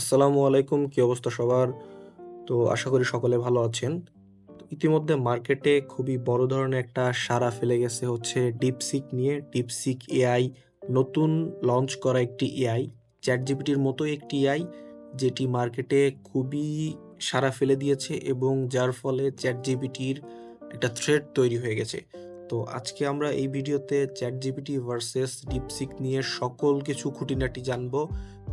আসসালামু আলাইকুম, কি অবস্থা সবার? তো আশা করি সকলে ভালো আছেন। ইতিমধ্যে মার্কেটে খুবই বড় ধরনের একটা সারা ফেলে গেছে হচ্ছে ডিপসিক নিয়ে। ডিপসিক এআই নতুন লঞ্চ করা একটি এআই চ্যাট জিপিটির মতোই একটি এআই যেটি মার্কেটে খুবই সাড়া ফেলে দিয়েছে এবং যার ফলে চ্যাট জিপিটির একটা থ্রেড তৈরি হয়ে গেছে। তো আজকে আমরা এই ভিডিওতে চ্যাট জিপিটি ভার্সেস ডিপসিক নিয়ে সকল কিছু খুঁটিনাটি জানব।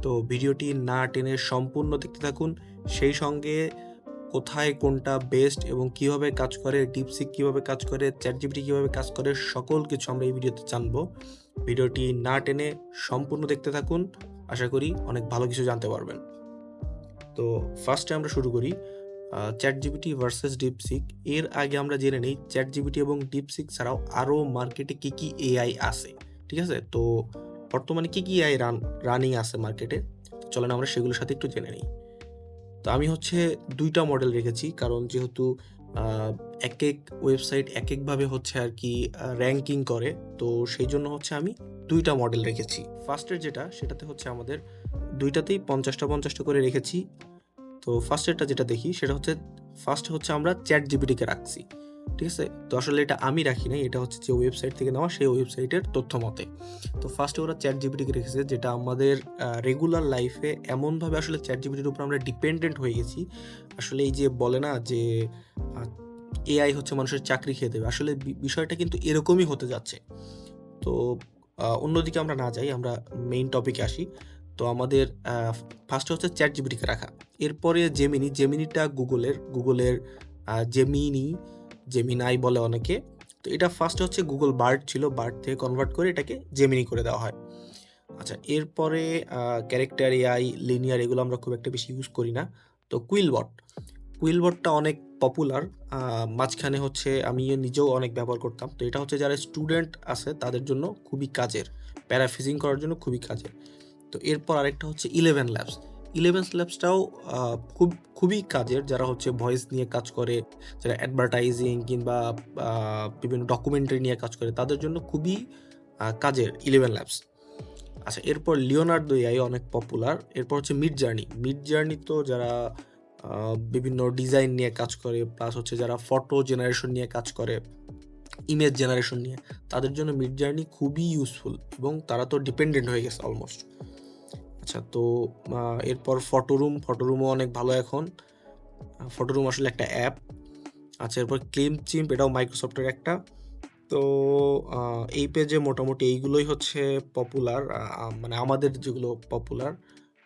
তো ভিডিওটি না টেনে সম্পূর্ণ দেখতে থাকুন। সেই সঙ্গে কোথায় কোনটা বেস্ট এবং কীভাবে কাজ করে ডিপসিক কীভাবে কাজ করে চ্যাট জিপিটি কীভাবে কাজ করে, সকল কিছু আমরা এই ভিডিওতে জানব। ভিডিওটি না টেনে সম্পূর্ণ দেখতে থাকুন। আশা করি অনেক ভালো কিছু জানতে পারবেন। তো ফার্স্টে আমরা শুরু করি চ্যাট জিবিটি ভার্সেস ডিপসিক এর আগে আমরা জেনে নিই চ্যাট জিপিটি এবং ডিপসিক ছাড়াও আরও মার্কেটে কী কি এআই আছে, ঠিক আছে? তো বর্তমানে কি কি এআই রান রানিং আছে মার্কেটে চলেন আমরা সেগুলোর সাথে একটু জেনে নিই। তো আমি হচ্ছে দুইটা মডেল রেখেছি, কারণ যেহেতু এক এক ওয়েবসাইট এক একভাবে হচ্ছে আর কি র্যাঙ্কিং করে, তো সেই জন্য হচ্ছে আমি দুইটা মডেল রেখেছি। ফার্স্টের যেটা, সেটাতে হচ্ছে আমাদের দুইটাতেই পঞ্চাশটা পঞ্চাশটা করে রেখেছি। তো ফার্স্টেরটা যেটা দেখি, সেটা হচ্ছে ফার্স্ট হচ্ছে আমরা চ্যাট জিপিটিকে রাখছি। ঠিক আছে? তো আসলে এটা আমি রাখি নাই, এটা হচ্ছে যে ওয়েবসাইট থেকে নেওয়া, সেই ওয়েবসাইটের তথ্য মতে তো ফার্স্টে ওরা চ্যাট জিবিটিকে রেখেছে, যেটা আমাদের রেগুলার লাইফে এমনভাবে আসলে চ্যাট জিপিটির উপর আমরা ডিপেন্ডেন্ট হয়ে গেছি। আসলে এই যে বলে না যে এআই হচ্ছে মানুষের চাকরি খেয়ে দেবে, আসলে বিষয়টা কিন্তু এরকমই হতে যাচ্ছে। তো অন্যদিকে আমরা না যাই, আমরা মেইন টপিকে আসি। তো আমাদের ফার্স্টে হচ্ছে চ্যাট জিবিটিকে রাখা। এরপরে জেমিনি জেমিনিটা গুগলের গুগলের জেমিনি জেমিনাই বলে অনেকে। তো এটা ফার্স্ট হচ্ছে গুগল বার্ড ছিল। বার্ড থেকে কনভার্ট করে এটাকে জেমিনি করে দেওয়া হয়। আচ্ছা এরপরে ক্যারেক্টার এআই লিনিয়ার এগুলো আমরা খুব একটা বেশি ইউজ করি না। তো কুইলবট কুইলবটটা অনেক পপুলার মাঝখানে হচ্ছে আমি নিজেও অনেক ব্যবহার করতাম। তো এটা হচ্ছে যারা স্টুডেন্ট আছে, তাদের জন্য খুবই কাজের। প্যারাফিজিং করার জন্য খুবই কাজের। তো এরপর আরেকটা হচ্ছে ইলেভেন ল্যাবস ইলেভেন ল্যাবসটাও খুব, খুবই কাজের। যারা হচ্ছে ভয়েস নিয়ে কাজ করে, যারা অ্যাডভার্টাইজিং কিংবা বিভিন্ন ডকুমেন্টারি নিয়ে কাজ করে, তাদের জন্য খুবই কাজের ইলেভেন ল্যাবস আচ্ছা এরপর লিওনার্দো এআই অনেক পপুলার এরপর হচ্ছে মিড জার্নি মিড জার্নি তো যারা বিভিন্ন ডিজাইন নিয়ে কাজ করে প্লাস হচ্ছে যারা ফটো জেনারেশন নিয়ে কাজ করে ইমেজ জেনারেশন নিয়ে, তাদের জন্য মিড জার্নি খুবই ইউজফুল এবং তারা তো ডিপেন্ডেন্ট হয়ে গেছে অলমোস্ট আচ্ছা তো এরপর ফটোরুম ফটোরুমও অনেক ভালো এখন। ফটোরুম আসলে একটা অ্যাপ আচ্ছা এরপর ক্লিম চিম্প এটাও মাইক্রোসফটের একটা। তো এই পেজে মোটামুটি এইগুলোই হচ্ছে পপুলার মানে আমাদের যেগুলো পপুলার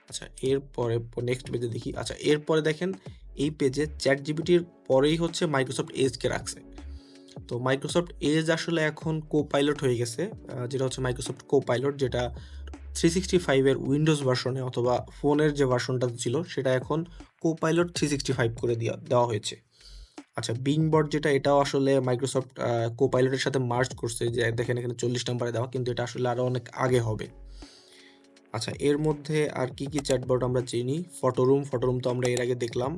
আচ্ছা এরপরে নেক্সট পেজে দেখি। আচ্ছা এরপরে দেখেন, এই পেজে চ্যাট জিবিটির পরেই হচ্ছে মাইক্রোসফট এজকে রাখছে। তো মাইক্রোসফট এজ আসলে এখন কো পাইলট হয়ে গেছে যেটা হচ্ছে মাইক্রোসফট কো পাইলট যেটা থ্রি সিক্সটি ফাইভের উইন্ডোজ ভার্সনে অথবা ফোনের যে ভার্সনটা ছিল, সেটা এখন কোপাইলট থ্রি সিক্সটি ফাইভ করে দেওয়া দেওয়া হয়েছে। আচ্ছা বিং বিংবট যেটা, এটাও আসলে মাইক্রোসফট কোপাইলটের সাথে মার্চ করছে যে, দেখেন এখানে চল্লিশ নাম্বারে দেওয়া, কিন্তু এটা আসলে আরও অনেক আগে হবে। আচ্ছা এর মধ্যে আর কি কি চ্যাটবট আমরা চিনি? ফটোরুম ফটোরুম তো আমরা এর আগে দেখলাম।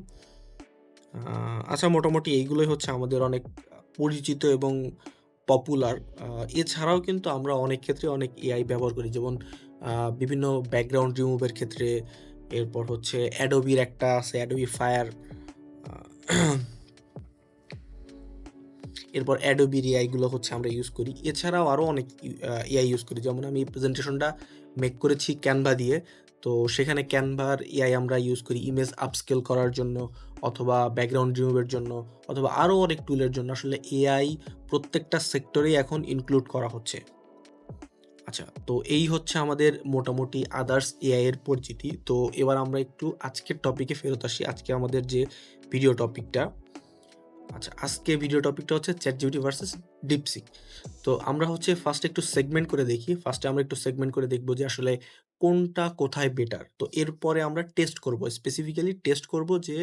আচ্ছা মোটামুটি এইগুলোই হচ্ছে আমাদের অনেক পরিচিত এবং পপুলার এছাড়াও কিন্তু আমরা অনেক ক্ষেত্রে অনেক এআই ব্যবহার করি, যেমন বিভিন্ন ব্যাকগ্রাউন্ড রিমুভের ক্ষেত্রে, এরপর হচ্ছে অ্যাডোবির একটা আছে অ্যাডোবি ফায়ার এরপর অ্যাডোবির এআইগুলো হচ্ছে আমরা ইউজ করি। এছাড়াও আরও অনেক এআই ইউজ করি। যেমন আমি প্রেজেন্টেশনটা মেক করেছি ক্যানভা দিয়ে, তো সেখানে ক্যানভার এআই আমরা ইউজ করি ইমেজ আপস্কেল করার জন্য অথবা ব্যাকগ্রাউন্ড রিমুভের জন্য অথবা আরও অনেক টুলের জন্য। আসলে এআই প্রত্যেকটা সেক্টরেই এখন ইনক্লুড করা হচ্ছে। আচ্ছা তো এই হচ্ছে আমাদের মোটামুটি আদার্স এআই এর পরিচিতি। তো এবার আমরা একটু আজকের টপিকে ফেরত আসি। আজকে আমাদের যে ভিডিও টপিকটা আচ্ছা আজকে ভিডিও টপিকটা হচ্ছে চ্যাট জিপিটি ভার্সেস ডিপসিক তো আমরা হচ্ছে ফার্স্ট একটু সেগমেন্ট করে দেখি। ফার্স্টে আমরা একটু সেগমেন্ট করে দেখব যে আসলে কোনটা কোথায় বেটার তো এরপরে আমরা টেস্ট করব স্পেসিফিক্যালি টেস্ট করব যে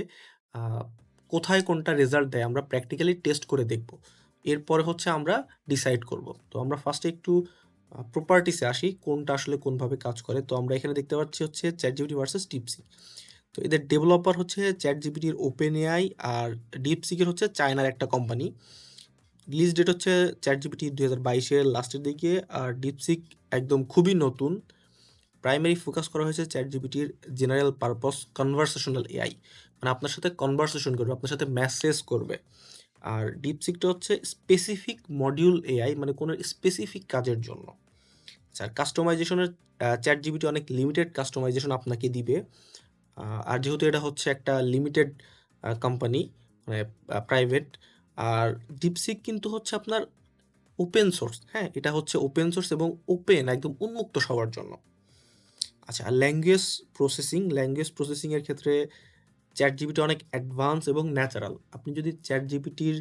কোথায় কোনটা রেজাল্ট দেয়। আমরা প্র্যাকটিক্যালি টেস্ট করে দেখব। এরপরে হচ্ছে আমরা ডিসাইড করব। তো আমরা ফার্স্টে একটু প্রপার্টিসে আসি, কোনটা আসলে কোনভাবে কাজ করে। তো আমরা এখানে দেখতে পাচ্ছি হচ্ছে চ্যাট জিপিটি ভার্সেস ডিপসিক তো এদের ডেভেলপার হচ্ছে চ্যাট জিবিটির ওপেন এআই আর ডিপসিকের হচ্ছে চায়নার একটা কোম্পানি রিলিজ ডেট হচ্ছে চ্যাট জিবিটি দু হাজার বাইশের লাস্টের দিকে আর ডিপসিক একদম খুবই নতুন। প্রাইমারি ফোকাস করা হয়েছে চ্যাট জিবিটির জেনারেল পারপস কনভারসেশনাল এআই মানে আপনার সাথে কনভারসেশন করবে, আপনার সাথে মেসেজ করবে। আর ডিপসিকটা হচ্ছে স্পেসিফিক মডিউল এআই মানে কোনো স্পেসিফিক কাজের জন্য। আচ্ছা কাস্টমাইজেশনের চ্যাট জিবিটি অনেক লিমিটেড কাস্টমাইজেশন আপনাকে দিবে। আর যেহেতু এটা হচ্ছে একটা লিমিটেড কোম্পানি মানে প্রাইভেট আর ডিপসিক কিন্তু হচ্ছে আপনার ওপেন সোর্স হ্যাঁ এটা হচ্ছে ওপেন সোর্স এবং ওপেন একদম উন্মুক্ত সবার জন্য। আচ্ছা আর ল্যাঙ্গুয়েজ প্রসেসিং ল্যাঙ্গুয়েজ প্রসেসিংয়ের ক্ষেত্রে চ্যাট জিপিটি অনেক অ্যাডভান্স এবং ন্যাচারাল। আপনি যদি চ্যাট জিপিটির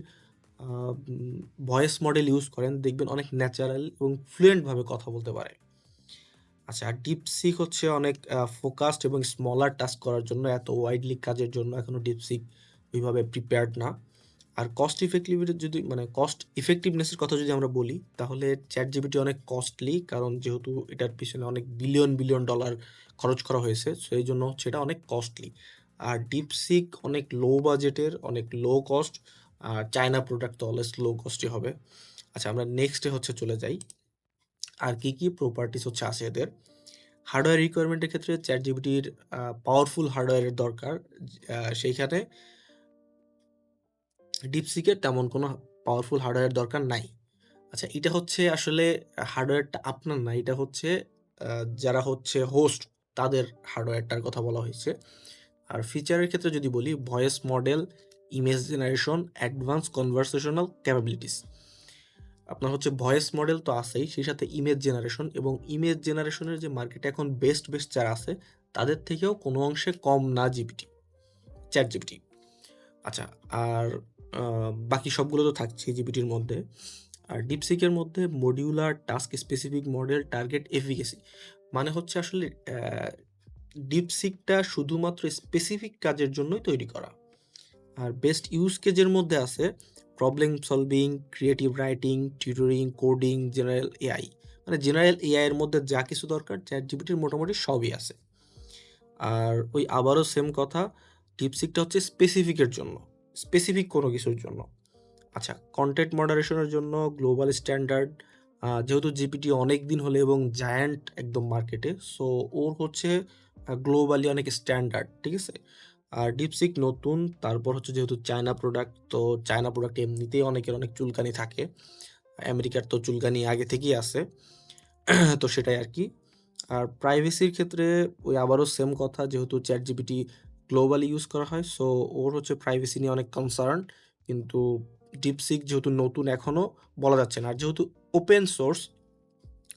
ভয়েস মডেল ইউজ করেন, দেখবেন অনেক ন্যাচারাল এবং ফ্লুয়েন্টভাবে কথা বলতে পারে। আচ্ছা আর ডিপসিক হচ্ছে অনেক ফোকাসড এবং স্মলার টাস্ক করার জন্য, এত ওয়াইডলি কাজের জন্য এখনও ডিপসিক ওইভাবে প্রিপেয়ার্ড না। আর কস্ট ইফেক্টিভিটি যদি মানে কস্ট ইফেক্টিভনেসের কথা যদি আমরা বলি, তাহলে চ্যাট জিপিটি অনেক কস্টলি, কারণ যেহেতু এটার পিছনে অনেক বিলিয়ন বিলিয়ন ডলার খরচ করা হয়েছে, সেই জন্য হচ্ছে এটা অনেক কস্টলি। আর ডিপসিক অনেক লো বাজেটের অনেক লো কস্ট আর চায়না প্রোডাক্ট তো অলওয়েজ লো কস্টই হবে। আচ্ছা আমরা নেক্সটে হচ্ছে চলে যাই। আর কি কি প্রপার্টিস হচ্ছে আছে এদের? হার্ডওয়্যার রিকোয়ারমেন্টের ক্ষেত্রে চ্যাট জিবিটির পাওয়ারফুল হার্ডওয়্যারের দরকার সেইখানে ডিপসিকের তেমন কোনো পাওয়ারফুল হার্ডওয়্যার দরকার নাই। আচ্ছা এটা হচ্ছে আসলে হার্ডওয়্যারটা আপনার না, এটা হচ্ছে যারা হচ্ছে হোস্ট তাদের হার্ডওয়্যারটার কথা বলা হয়েছে। আর ফিচারের ক্ষেত্রে যদি বলি voice model image generation advance conversational capabilities আপনার হচ্ছে ভয়েস মডেল তো আছেই, সেই সাথে ইমেজ জেনারেশন এবং ইমেজ জেনারেশনের যে মার্কেটে এখন বেস্ট বেস্ট যারা আছে, তাদের থেকেও কোনো অংশে কম না জিপিটি চ্যাট জিপিটি আচ্ছা আর বাকি সবগুলো তো থাকছে জিপিটির মধ্যে। আর ডিপসিকের মধ্যে modular task specific model target efficacy মানে হচ্ছে আসলে ডিপসিকটা শুধুমাত্র স্পেসিফিক কাজের জন্যই তৈরি করা। আর বেস্ট ইউজ কেজের মধ্যে আছে problem solving creative writing tutoring coding general AI মানে জেনারেল এআই এর মধ্যে যা কিছু দরকার চ্যাট জিপিটির মোটামুটি সবই আছে। আর ওই আবারও সেম কথা ডিপসিকটা হচ্ছে স্পেসিফিকের জন্য স্পেসিফিক কোনো কিছুর জন্য। আচ্ছা কন্টেন্ট মডারেশনের জন্য গ্লোবাল স্ট্যান্ডার্ড যেহেতু জিপিটি অনেক দিন হলে এবং জায়ান্ট একদম মার্কেটে সো ওর হচ্ছে গ্লোবালি অনেক স্ট্যান্ডার্ড ঠিক আছে? আর ডিপসিক নতুন, তারপর হচ্ছে যেহেতু চায়না প্রোডাক্ট তো চায়না প্রোডাক্ট এমনিতেই অনেকের অনেক চুলকানি থাকে। আমেরিকার তো চুলকানি আগে থেকেই আছে। তো সেটাই আর কি আর প্রাইভেসির ক্ষেত্রে ওই আবারও সেম কথা, যেহেতু চ্যাট জিপিটি গ্লোবালি ইউজ করা হয় সো ওর হচ্ছে প্রাইভেসি নিয়ে অনেক কনসার্ন কিন্তু ডিপসিক যেহেতু নতুন এখনও বলা যাচ্ছে না। আর যেহেতু ওপেন সোর্স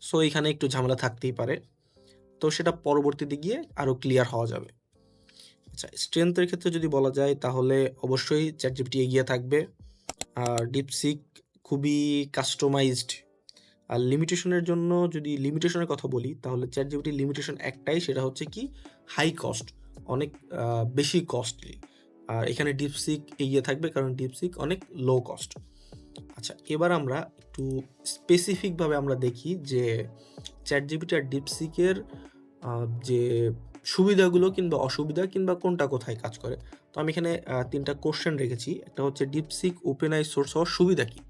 সো এখানে একটু ঝামেলা থাকতেই পারে। তো সেটা পরবর্তীতে গিয়ে আরও ক্লিয়ার হওয়া যাবে। আচ্ছা স্ট্রেংথের ক্ষেত্রে যদি বলা যায়, তাহলে অবশ্যই চ্যাট জিপিটি এগিয়ে থাকবে। আর ডিপসিক খুবই কাস্টমাইজড আর লিমিটেশনের জন্য যদি লিমিটেশনের কথা বলি, তাহলে চ্যাট জিপিটির লিমিটেশন একটাই, সেটা হচ্ছে কি হাই কস্ট অনেক বেশি কস্টলি আর এখানে ডিপসিক এগিয়ে থাকবে, কারণ ডিপসিক অনেক লো কস্ট আচ্ছা এবার আমরা একটু স্পেসিফিকভাবে আমরা দেখি যে চ্যাট জিপিটি আর ডিপসিকের যে সুবিধাগুলো কিংবা অসুবিধা কিংবা কোনটা কোথায় কাজ করে। তো আমি এখানে তিনটা কোশ্চেন রেখেছি। একটা হচ্ছে ডিপসিক ওপেন আই সোর্স হওয়ার সুবিধা কী?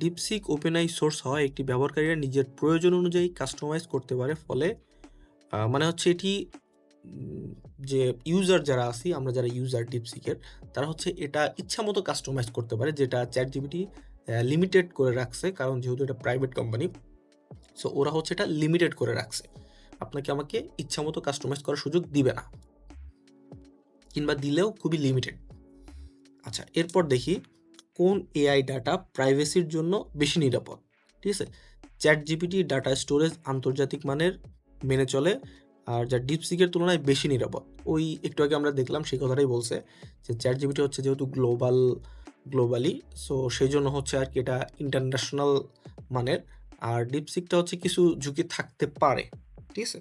ডিপসিক ওপেন আই সোর্স হওয়া একটি ব্যবহারকারীরা নিজের প্রয়োজন অনুযায়ী কাস্টমাইজ করতে পারে। ফলে মানে হচ্ছে এটি যে ইউজার যারা আছি, আমরা যারা ইউজার ডিপসিকের তারা হচ্ছে এটা ইচ্ছা মতো কাস্টমাইজ করতে পারে, যেটা চ্যাট জিপিটি লিমিটেড করে রাখছে, কারণ যেহেতু এটা প্রাইভেট কোম্পানি সো ওরা হচ্ছে এটা লিমিটেড করে রাখছে। আপনাকে আমাকে ইচ্ছা মতো কাস্টমাইজ করার সুযোগ দিবে না, কিংবা দিলেও খুবই লিমিটেড আচ্ছা এরপর দেখি কোন এআই ডাটা প্রাইভেসির জন্য বেশি নিরাপদ। ঠিক আছে? চ্যাট জিপিটি ডাটা স্টোরেজ আন্তর্জাতিক মানের মেনে চলে আর যা ডিপসিকের তুলনায় বেশি নিরাপদ। ওই একটু আগে আমরা দেখলাম, সেই কথাটাই বলছে যে চ্যাট জিপিটি হচ্ছে যেহেতু গ্লোবাল গ্লোবালি সো সেই জন্য হচ্ছে আর কি এটা ইন্টারন্যাশনাল মানের। আর ডিপসিকটা হচ্ছে কিছু ঝুঁকি থাকতে পারে, ঠিক আছে?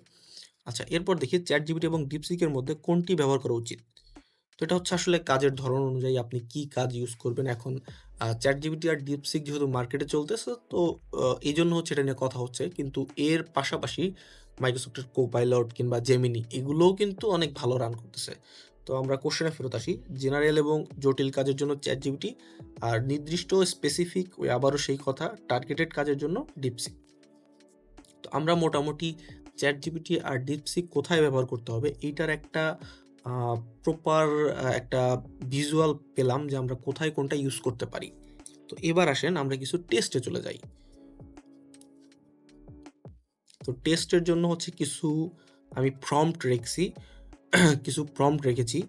আচ্ছা এরপর দেখি চ্যাট জিবিটি এবং ডিপসিকের মধ্যে কোনটি ব্যবহার করা উচিত? তো এটা হচ্ছে আসলে কাজের ধরন অনুযায়ী আপনি কি কাজ ইউজ করবেন এখন। চ্যাট জিবিটি আর ডিপসিক যেহেতু মার্কেটে চলতেছে, তো এই জন্য হচ্ছে এটা নিয়ে কথা হচ্ছে। কিন্তু এর পাশাপাশি মাইক্রোসফটের কোপাইলট কিংবা জেমিনি এগুলোও কিন্তু অনেক ভালো রান করতেছে। তো আমরা কোশ্চেনে ফেরত আসি। জেনারেল এবং জটিল কাজের জন্য চ্যাট জিবিটি আর নির্দিষ্ট স্পেসিফিক ওই আবারও সেই কথা টার্গেটেড কাজের জন্য ডিপসিক তো আমরা মোটামুটি চ্যাট জিবিটি আর ডিপসিক কোথায় ব্যবহার করতে হবে, এইটার একটা প্রপার একটা ভিজুয়াল পেলাম যে আমরা কোথায় কোনটা ইউজ করতে পারি। তো এবার আসেন, আমরা কিছু টেস্টে চলে যাই। তো টেস্টের জন্য হচ্ছে কিছু আমি প্রম্পট রেখেছি, কিছু প্রম্পট রেখেছি।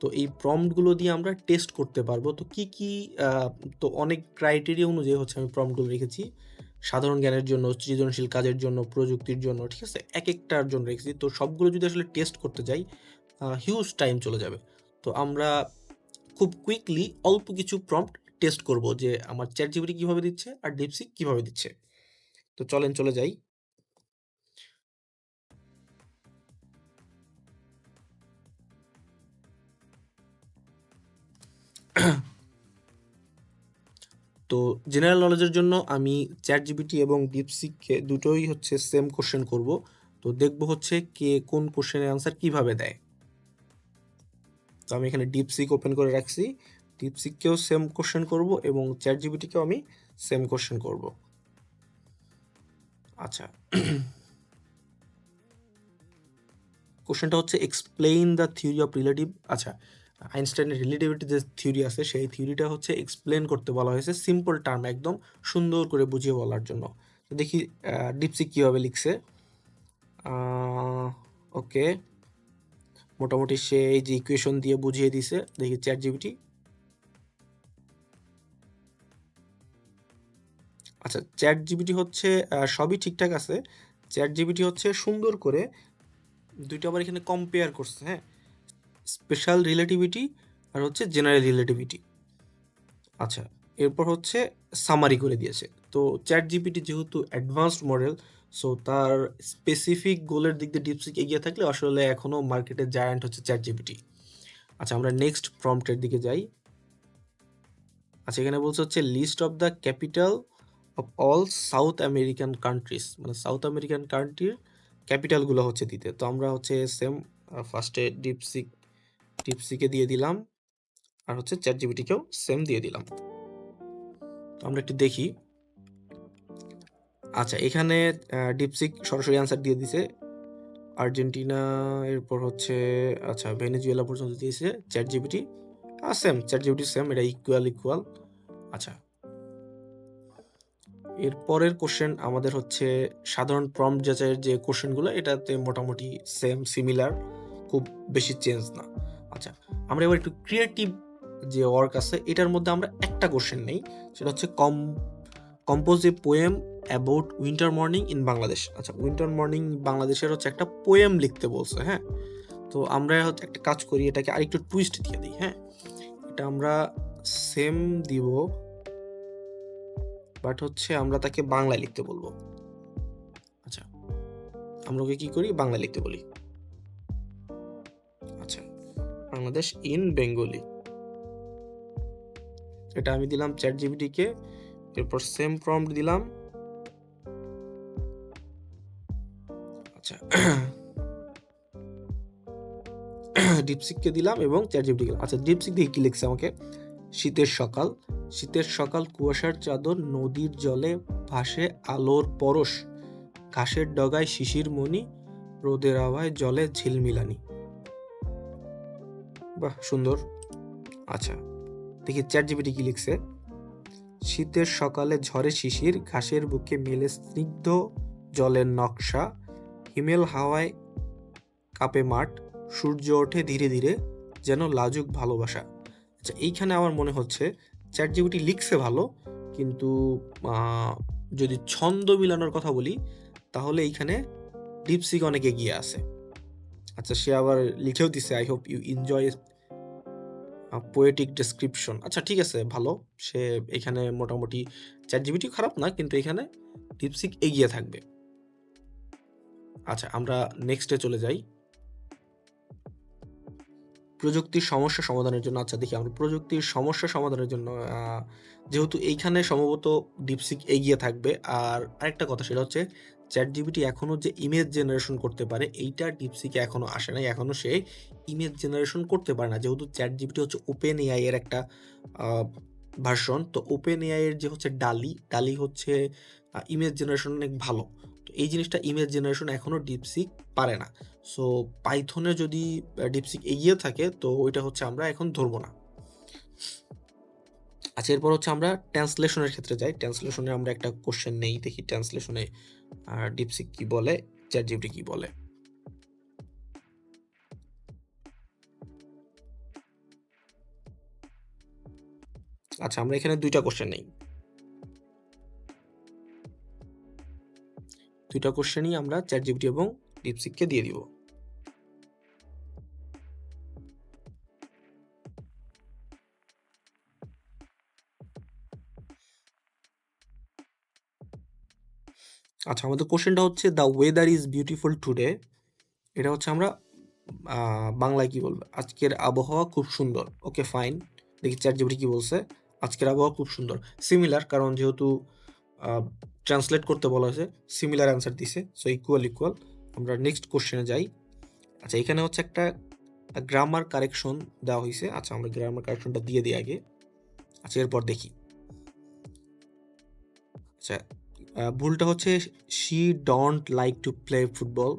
তো এই প্রম্পটগুলো দিয়ে আমরা টেস্ট করতে পারব। তো কি কি তো অনেক ক্রাইটেরিয়া অনুযায়ী হচ্ছে আমি প্রম্পটগুলো রেখেছি। সাধারণ জ্ঞানের জন্য, সৃজনশীল কাজের জন্য, প্রযুক্তির জন্য, ঠিক আছে? এক একটার জন্য রেখেছি। তো সবগুলো যদি আসলে টেস্ট করতে যাই হিউজ টাইম চলে যাবে। তো আমরা খুব কুইকলি অল্প কিছু প্রম্পট টেস্ট করব যে আমার চ্যাট জিবিটি কীভাবে দিচ্ছে আর ডিপসিক কীভাবে দিচ্ছে। তো চলেন, চলে যাই। তো জেনারেল নলেজের জন্য আমি চ্যাট জিবিটি এবং ডিপসিককে দুটোই হচ্ছে সেম কোশ্চেন করব। তো দেখব হচ্ছে কে কোন কোশ্চেনের আনসার কীভাবে দেয়। তো আমি এখানে ডিপসিক ওপেন করে রাখছি। ডিপসিককেও সেম কোশ্চেন করব এবং চ্যাট জিবিটিকেও আমি সেম কোশ্চেন করব। আচ্ছা। কোশ্চেনটা হচ্ছে explain the theory of relative আচ্ছা। আইনস্টাইনের রিলেটিভিটি যে থিওরি আছে, সেই থিওরিটা হচ্ছে এক্সপ্লেন করতে বলা হয়েছে সিম্পল টার্ম একদম সুন্দর করে বুঝিয়ে বলার জন্য। দেখি ডিপসি কীভাবে লিখছে। ওকে মোটামুটি সে এই যে ইকুয়েশন দিয়ে বুঝিয়ে দিছে। দেখি চ্যাট জিবিটি আচ্ছা চ্যাট জিবিটি হচ্ছে সবই ঠিকঠাক আছে। চ্যাট জিবিটি হচ্ছে সুন্দর করে দুইটা আবার এখানে কম্পেয়ার করছে হ্যাঁ? স্পেশাল রিলেটিভিটি আর হচ্ছে জেনারেল রিলেটিভিটি আচ্ছা এরপর হচ্ছে সামারি করে দিয়েছে। তো চ্যাট জিপিটি যেহেতু অ্যাডভান্সড মডেল সো তার স্পেসিফিক গোলের দিক দিয়ে ডিপসিক এগিয়ে থাকলে আসলে এখনও মার্কেটে জায়ান্ট হচ্ছে চ্যাট জিপিটি আচ্ছা আমরা নেক্সট প্রম্পটের দিকে যাই। আচ্ছা এখানে বলছে হচ্ছে list of the capital of all South American countries মানে সাউথ আমেরিকান কান্ট্রির ক্যাপিটালগুলো হচ্ছে দিতে। তো আমরা হচ্ছে সেম ফার্স্টে ডিপসিক টিপসিকে দিয়ে দিলাম আর হচ্ছে চ্যাট জিবিটিকেও সেম দিয়ে দিলাম। তো আমরা একটু দেখি। আচ্ছা এখানে ডিপসিক সরাসরি অ্যান্সার দিয়ে দিছে। আর্জেন্টিনা এরপর হচ্ছে আচ্ছা ভেনেজুয়েলা পর্যন্ত দিয়েছে চ্যাট জিবিটি আর সেম চ্যাট জিবিটি সেম এটা ইকুয়াল ইকুয়াল আচ্ছা। এর পরের কোশ্চেন আমাদের হচ্ছে, সাধারণ প্রম্পট যাচাইয়ের যে কোশ্চেনগুলো এটাতে মোটামুটি সেম সিমিলার খুব বেশি চেঞ্জ না। আচ্ছা আমরা এবার একটু ক্রিয়েটিভ যে ওয়ার্ক আছে, এটার মধ্যে আমরা একটা কোশ্চেন নেই, সেটা হচ্ছে কম compose a poem about winter morning in Bangladesh আচ্ছা উইন্টার মর্নিং বাংলাদেশের হচ্ছে একটা পোয়েম লিখতে বলছে হ্যাঁ? তো আমরা হচ্ছে একটা কাজ করি, এটাকে আরেকটু টুইস্ট দিয়ে দিই হ্যাঁ? এটা আমরা সেম দিব বাট হচ্ছে আমরা তাকে বাংলায় লিখতে বলব। আচ্ছা আমরা ওকে কী করি? বাংলায় লিখতে বলি। বাংলাদেশ ইন বেঙ্গলি এটা আমি দিলাম চ্যাট জিবিটিকে এরপর সেম প্রম্পট দিলাম। আচ্ছা। ডিপসিককে দিলাম এবং চ্যাট জিবিটি দিলাম। আচ্ছা ডিপসিক দিয়ে কি লিখছে আমাকে? শীতের সকাল। শীতের সকাল, কুয়াশার চাদর, নদীর জলে ভাসে আলোর পরশ। ঘাসের ডগায় শিশির মণি, রোদের আওয়ায় জলে ঝিলমিলানি। বাহ, সুন্দর। আচ্ছা দেখি চ্যাট জিবিটি কি লিখছে? শীতের সকালে ঝড়ে শিশির, ঘাসের বুকে মেলে স্নিগ্ধ জলের নকশা, হিমেল হাওয়ায় কাপে মাঠ, সূর্য ওঠে ধীরে ধীরে, যেন লাজুক ভালোবাসা। আচ্ছা এইখানে আমার মনে হচ্ছে চ্যাট জিবিটি লিখছে ভালো, কিন্তু যদি ছন্দ মিলানোর কথা বলি, তাহলে এইখানে ডিপসিক অনেক এগিয়ে আছে। আচ্ছা সে আবার লিখেও দিছে I hope you enjoy poetic description আচ্ছা ঠিক আছে, ভালো। সে এখানে মোটামুটি চ্যাট জিবিটি খারাপ না, কিন্তু এখানে ডিপসিক এগিয়ে থাকবে। আচ্ছা আমরা নেক্সটে চলে যাই। প্রযুক্তির সমস্যা সমাধানের জন্য। আচ্ছা দেখি আমরা প্রযুক্তির সমস্যা সমাধানের জন্য যেহেতু এইখানে সম্ভবত ডিপসিক এগিয়ে থাকবে। আর আরেকটা কথা, সেটা হচ্ছে চ্যাট জিবিটি এখনও যে ইমেজ জেনারেশন করতে পারে, এইটা ডিপসিকে এখনও আসে নাই। এখনও সে ইমেজ জেনারেশন করতে পারে না। যেহেতু চ্যাট জিবিটি হচ্ছে ওপেন এআই এর একটা ভার্সন তো ওপেন এআই এর যে হচ্ছে ডালি ডালি হচ্ছে ইমেজ জেনারেশন অনেক ভালো। তো এই জিনিসটা ইমেজ জেনারেশন এখনও ডিপসিক পারে না। সো পাইথনে যদি ডিপসিক এগিয়ে থাকে, তো ওইটা হচ্ছে আমরা এখন ধরবো না। আচ্ছা এরপর হচ্ছে আমরা ট্রান্সলেশনের ক্ষেত্রে যাই। ট্রান্সলেশনে আমরা একটা কোশ্চেন নেই, দেখি ট্রান্সলেশনে ডিপসিক কি বলে চ্যাট জিপিটি কি বলে। আচ্ছা আমরা এখানে দুইটা কোশ্চেন নেই। দুইটা কোশ্চেনই আমরা চ্যাট জিপিটি এবং ডিপসিককে দিয়ে দিব। আচ্ছা আমাদের কোশ্চেনটা হচ্ছে the weather is beautiful today এটা হচ্ছে আমরা বাংলায় কি বলব? আজকের আবহাওয়া খুব সুন্দর ওকে, ফাইন। দেখি চ্যাট জিপিটি কি বলছে? আজকের আবহাওয়া খুব সুন্দর সিমিলার, কারণ যেহেতু ট্রান্সলেট করতে বলা হয়েছে, সিমিলার অ্যান্সার দিছে, সো ইকুয়াল ইকুয়াল। আমরা নেক্সট কোশ্চেনে যাই। আচ্ছা এখানে হচ্ছে একটা গ্রামার কারেকশন দেওয়া হয়েছে। আচ্ছা আমরা গ্রামার কারেকশনটা দিয়ে দিই আগে। আচ্ছা এরপর দেখি। আচ্ছা ভুলটা হচ্ছে she don't like to play football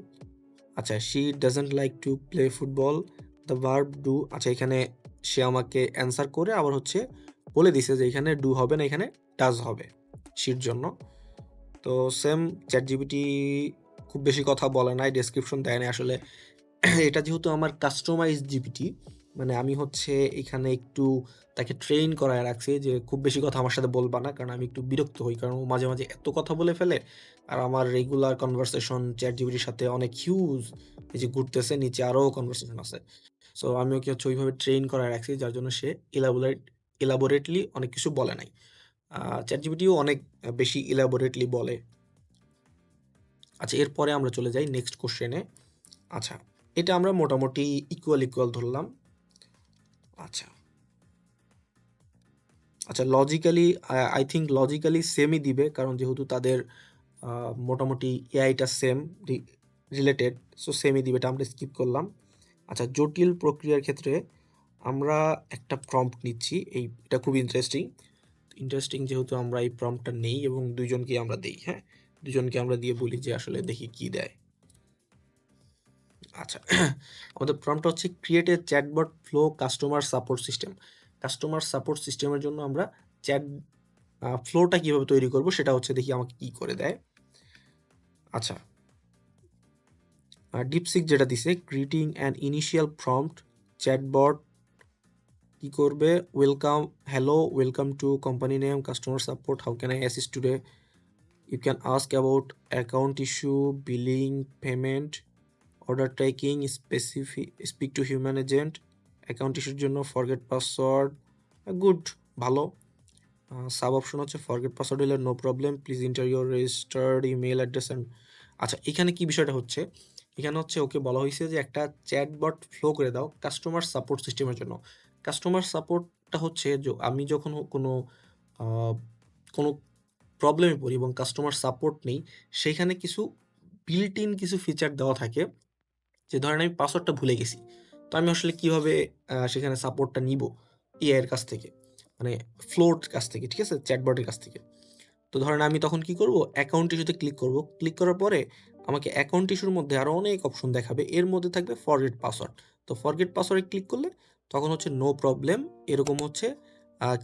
আচ্ছা she doesn't like to play football the verb do আচ্ছা এখানে সে আমাকে অ্যান্সার করে আবার হচ্ছে বলে দিছে যে এখানে ডু হবে না, এখানে ডাজ হবে শির জন্য। তো সেম চ্যাট জিবিটি খুব বেশি কথা বলে নাই ডেসক্রিপশন দেয় না আসলে এটা যেহেতু আমার কাস্টমাইজ জিপিটি মানে আমি হচ্ছে এখানে একটু তাকে ট্রেন করায় রাখছি যে খুব বেশি কথা আমার সাথে বলবা না, কারণ আমি একটু বিরক্ত হই। কারণ ও মাঝে মাঝে এত কথা বলে ফেলে, আর আমার রেগুলার কনভারসেশন চ্যাট জিবিটির সাথে অনেক হিউজ এই যে ঘুরতেছে, নিচে আরও কনভারসেশন আছে। সো আমি ওকে হচ্ছে ওইভাবে ট্রেন করায় রাখছি, যার জন্য সে ইলাবোরেট ইলাবোরেটলি অনেক কিছু বলে নাই। চ্যাট জিবিটিও অনেক বেশি ইলাবোরেটলি বলে। আচ্ছা এরপরে আমরা চলে যাই নেক্সট কোশ্চেনে আচ্ছা এটা আমরা মোটামুটি ইকুয়াল ইকুয়াল ধরলাম। আচ্ছা। আচ্ছা লজিক্যালি আই থিঙ্ক লজিক্যালি সেমই দিবে, কারণ যেহেতু তাদের মোটামুটি এআইটা সেম রিলেটেড সো সেমই দিবে, এটা আমরা স্কিপ করলাম। আচ্ছা জটিল প্রক্রিয়ার ক্ষেত্রে আমরা একটা প্রম্পট নিচ্ছি, এই, এটা খুব ইন্টারেস্টিং ইন্টারেস্টিং যেহেতু আমরা এই প্রম্পটটা নেই এবং দুইজনকে আমরা দেই হ্যাঁ? দুজনকে আমরা দিয়ে বলি যে আসলে দেখি কি দেয়। আচ্ছা আমাদের প্রম্পট হচ্ছে create a chatbot flow customer support system customer support সিস্টেমের জন্য আমরা চ্যাট ফ্লোটা কীভাবে তৈরি করব সেটা হচ্ছে দেখি আমাকে কি করে দেয়। আচ্ছা ডিপসিক যেটা দিছে greeting and initial prompt chatbot কি করবে? Welcome hello welcome to company name customer support how can I assist today you can ask about account issue billing payment order tracking specific speak to human agent account ইস্যুর জন্য forget password good ভালো। Sub option হচ্ছে forget password হলে no problem please enter your registered email address and আচ্ছা এখানে কি বিষয়টা হচ্ছে? এখানে হচ্ছে ওকে বলা হয়েছে যে একটা চ্যাটবট ফ্লো করে দাও কাস্টমার সাপোর্ট সিস্টেমের জন্য। কাস্টমার সাপোর্টটা হচ্ছে যে আমি যখন কোনো কোনো প্রবলেমে পড়ি এবং কাস্টমার সাপোর্ট নেই, সেখানে কিছু বিল্ট ইন কিছু ফিচার দেওয়া থাকে। যে ধরেন আমি পাসওয়ার্ডটা ভুলে গেছি, তো আমি আসলে কীভাবে সেখানে সাপোর্টটা নিব এআইয়ের কাছ থেকে? মানে ফ্লোর কাছ থেকে, ঠিক আছে? চ্যাটবটের কাছ থেকে। তো ধরেন আমি তখন কি করব? অ্যাকাউন্ট ইস্যুতে ক্লিক করব। ক্লিক করার পরে আমাকে অ্যাকাউন্ট ইস্যুর মধ্যে আরও অনেক অপশন দেখাবে। এর মধ্যে থাকবে ফরগেট পাসওয়ার্ড তো ফরগেট পাসওয়ার্ডে ক্লিক করলে তখন হচ্ছে নো প্রবলেম এরকম হচ্ছে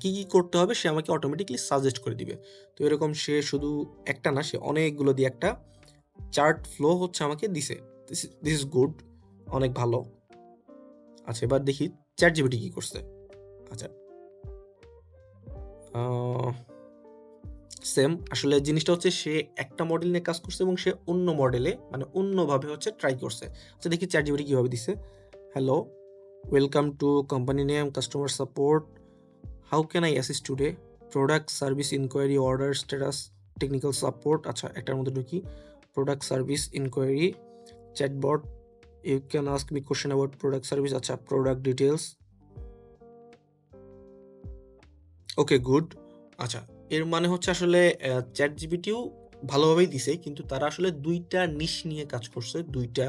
কি কি করতে হবে সে আমাকে অটোমেটিকলি সাজেস্ট করে দিবে। তো এরকম সে শুধু একটা না, সে অনেকগুলো দিয়ে একটা চার্ট ফ্লো হচ্ছে আমাকে দিছে। দিস ইজ গুড অনেক ভালো। আচ্ছা এবার দেখি চ্যাট জিবিটি কি করছে। আচ্ছা। সেম আসলে জিনিসটা হচ্ছে সে একটা মডেল নিয়ে কাজ করছে এবং সে অন্য মডেলে মানে অন্যভাবে হচ্ছে ট্রাই করছে। আচ্ছা দেখি চ্যাট জিপিটি কীভাবে দিছে। Hello welcome to company name customer support how can I assist today product service inquiry order status technical support আচ্ছা একটার মধ্যে ঢুকি। Product service inquiry chatbot you can ask me question about product service আচ্ছা product details okay good আচ্ছা এর মানে হচ্ছে আসলে চ্যাট জিপিটিও ভালোভাবেই দিছে, কিন্তু তারা আসলে দুইটা নিশ নিয়ে কাজ করছে, দুইটা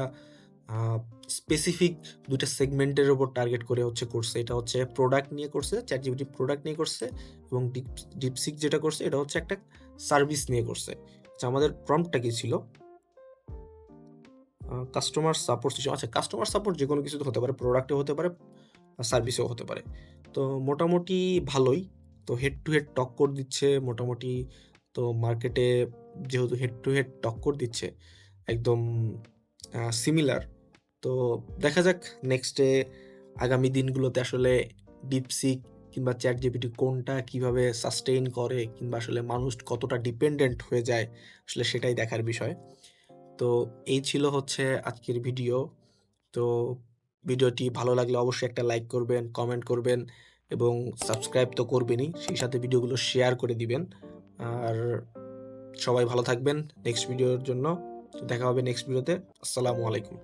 স্পেসিফিক দুইটা সেগমেন্টের উপর টার্গেট করে হচ্ছে করছে। এটা হচ্ছে প্রোডাক্ট নিয়ে করছে চ্যাট জিপিটি প্রোডাক্ট নিয়ে করছে, এবং ডিপসিক যেটা করছে, এটা হচ্ছে একটা সার্ভিস নিয়ে করছে। আচ্ছা আমাদের প্রম্পটটা কি ছিল? কাস্টমার সাপোর্ট সিস্টেম আচ্ছা কাস্টমার সাপোর্ট যেকোনো কিছুতে হতে পারে। প্রোডাক্টেও হতে পারে, সার্ভিসেও হতে পারে। তো মোটামুটি ভালোই। তো হেড টু হেড টক্কর দিচ্ছে মোটামুটি। তো মার্কেটে যেহেতু হেড টু হেড টক্কর দিচ্ছে, একদম সিমিলার। তো দেখা যাক নেক্সটে আগামী দিনগুলোতে আসলে DeepSeek কিংবা ChatGPT কোনটা কীভাবে সাস্টেইন করে কিংবা আসলে মানুষ কতটা ডিপেন্ডেন্ট হয়ে যায়, আসলে সেটাই দেখার বিষয়। তো এই ছিল হচ্ছে আজকের ভিডিও। তো ভিডিওটি ভালো লাগলে অবশ্যই একটা লাইক করবেন, কমেন্ট করবেন এবং সাবস্ক্রাইব তো করবেনই। সেই সাথে ভিডিওগুলো শেয়ার করে দিবেন। আর সবাই ভালো থাকবেন নেক্সট ভিডিওর জন্য। দেখা হবে নেক্সট ভিডিওতে। আসসালামু আলাইকুম।